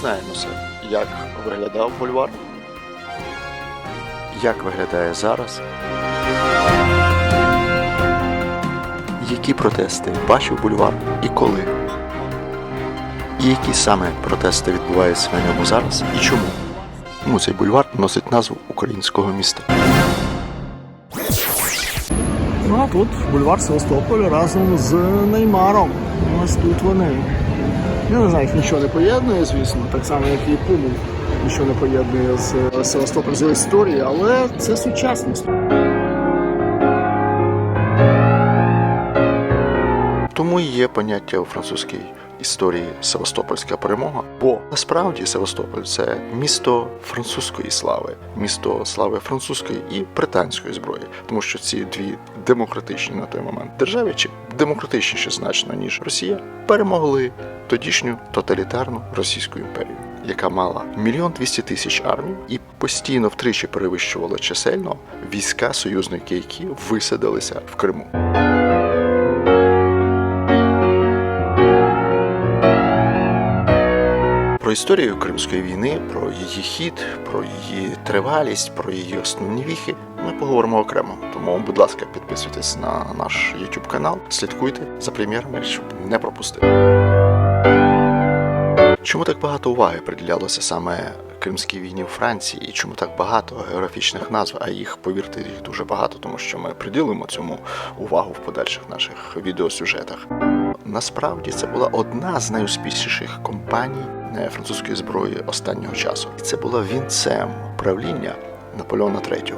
дізнаємося, як виглядав бульвар, як виглядає зараз, які протести бачив бульвар і коли, і які саме протести відбуваються на ньому зараз і чому. Чому цей бульвар носить назву українського міста. Ну а тут бульвар Севастополь разом з Неймаром. Ось тут вони. Я не знаю, їх нічого не поєднує, звісно, так само, як і Пуму нічого не поєднує з Севастопольської історії, але це сучасність. Тому є поняття у французькій історії Севастопольська перемога. Бо насправді Севастополь це місто французької слави, місто слави французької і британської зброї, тому що ці дві демократичні на той момент держави, чи демократичніші значно ніж Росія, перемогли тодішню тоталітарну Російську імперію. Яка мала мільйон двісті тисяч армій і постійно втричі перевищувала чисельно війська союзники, які висадилися в Криму. Історію Кримської війни, про її хід, про її тривалість, про її основні віхи ми поговоримо окремо. Тому, будь ласка, підписуйтесь на наш YouTube канал, слідкуйте за прем'єрами, щоб не пропустити. Чому так багато уваги приділялося саме Кримській війні у Франції, і чому так багато географічних назв, а їх, повірте, їх дуже багато, тому що ми приділимо цьому увагу в подальших наших відеосюжетах. Насправді це була одна з найуспішніших компаній французької зброї останнього часу. І це було вінцем правління Наполеона III.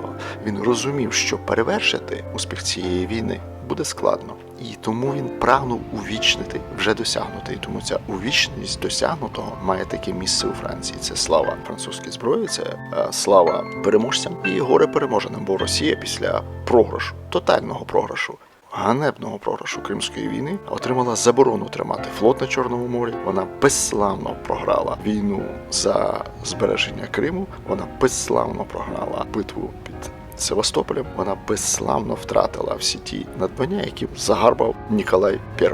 Він розумів, що перевершити успіх цієї війни буде складно. І тому він прагнув увічнити вже досягнуте. І тому ця увічність досягнутого має таке місце у Франції. Це слава французькій зброї, це е, слава переможцям і горе переможеним. Бо Росія після програшу, тотального програшу, ганебного програшу Кримської війни отримала заборону тримати флот на Чорному морі. Вона безславно програла війну за збереження Криму. Вона безславно програла битву під. Севастополем вона безславно втратила всі ті надбання, які загарбав Ніколай І.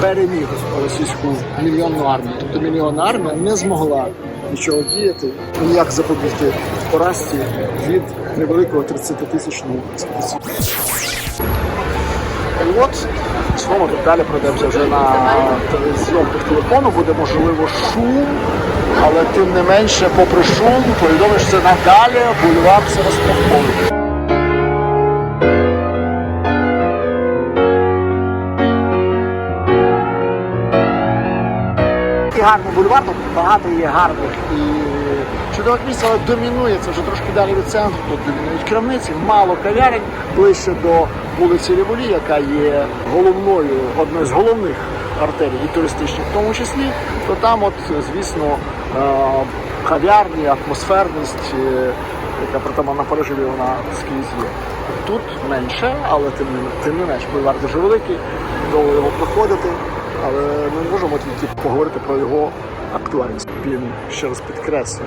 Переміг російську мільйонну армію. Тобто мільйонна армія не змогла нічого діяти, ніяк запобігти поразці від невеликого 30-тисячного експедиції. І от знову далі пройдемося вже на зйомках телефону, буде можливо шум, але тим не менше, попри шум, повідомиш це надалі бульвар Севастополь. Гарний бульвар, тут багато є гарних і чудових місць, але домінує це вже трошки далі від центру. Тут домінують крамниці, мало кав'ярень ближче до вулиці Револі, яка є головною, одною з головних артерій і туристичних в тому числі, то там, от, звісно, е, кав'ярні, атмосферність, е, яка притаманна Парижеві, вона скрізь є. Тут менше, але тим не, тим не менш бульвар дуже великий, довго його проходити. Але ми можемо тільки поговорити про його актуальність. Він ще раз підкреслює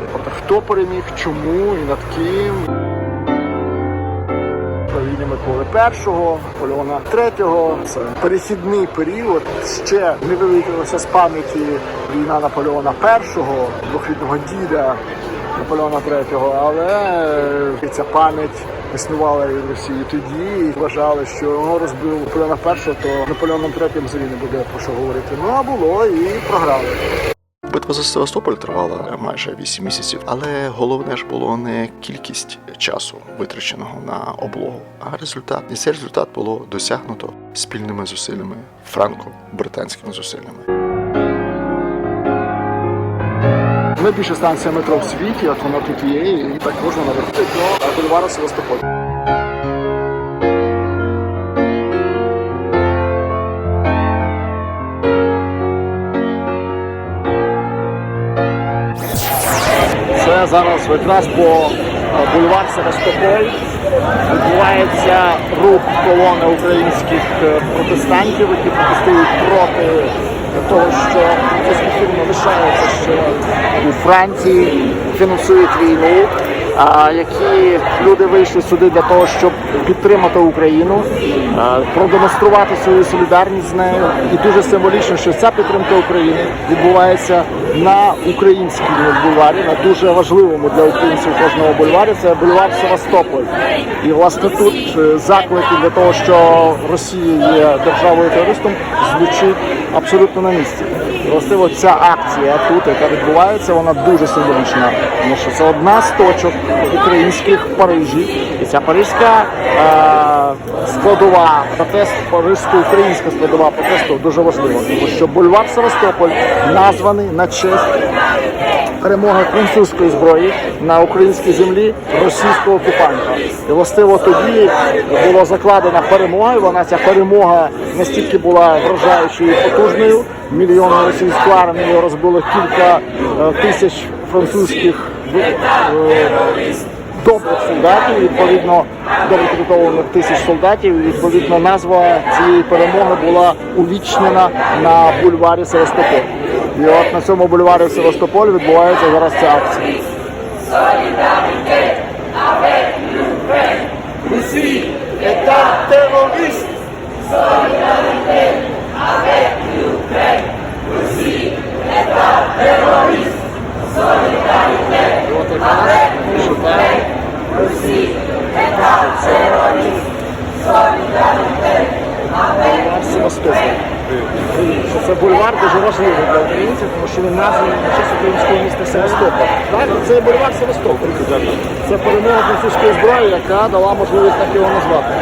хто переміг, чому і над ким. Правління Миколи І, Наполеона III. Це перехідний період. Ще не вивікалася з пам'яті війна Наполеона І, двохлітнього діда Наполеона III, але ця пам'ять існувала і в Росії тоді, і вважали, що його розбив Наполеона І, то Наполеоном III взагалі не буде про що говорити. Ну а було і програли. Битва за Севастополь тривала майже 8 місяців, але головне ж було не кількість часу, витраченого на облогу, а результат. І цей результат було досягнуто спільними зусиллями, франко-британськими зусиллями. Найбільша станція метро в світі, от вона тут є, і так можна наверху до бульвара Севастополь. Це зараз якраз по е, бульвар Севастополь відбувається рух колони українських е, протестантів, які протестують проти того, що фірма лишається що у Франції, фінансують війну. А, які люди вийшли сюди для того, щоб підтримати Україну, продемонструвати свою солідарність з нею. І дуже символічно, що ця підтримка України відбувається на українському бульварі, на дуже важливому для українців кожного бульварі. Це бульвар Севастополь. І власне тут е, заклики для того, що Росія є державою терористом, звучить абсолютно на місці. І властиво ця акція тут, яка відбувається, вона дуже символічна, тому що це одна з точок українських Парижі. І ця паризька е, складова протест, паризько-українська складова протесту дуже важлива, тому що бульвар Севастополь названий на честь перемоги французької зброї на українській землі російського окупанта. І властиво тоді була закладена перемога. і Вона ця перемога настільки була вражаючою і потужною. Мільйони російської армії розбило кілька е, тисяч французьких е, добрих солдатів, відповідно добре підготовлених тисяч солдатів. Відповідно, назва цієї перемоги була увічнена на бульварі Севастополь. І от на цьому бульварі Севастополь відбувається зараз ця акція. Русі, це терорист! І от якраз читає бульвар Севастополь. Що Це бульвар дуже важливий для українців, тому що він названий на честь українського міста Севастополь. Це бульвар Севастополь. Це перемога французької зброї, яка дала можливість так його назвати.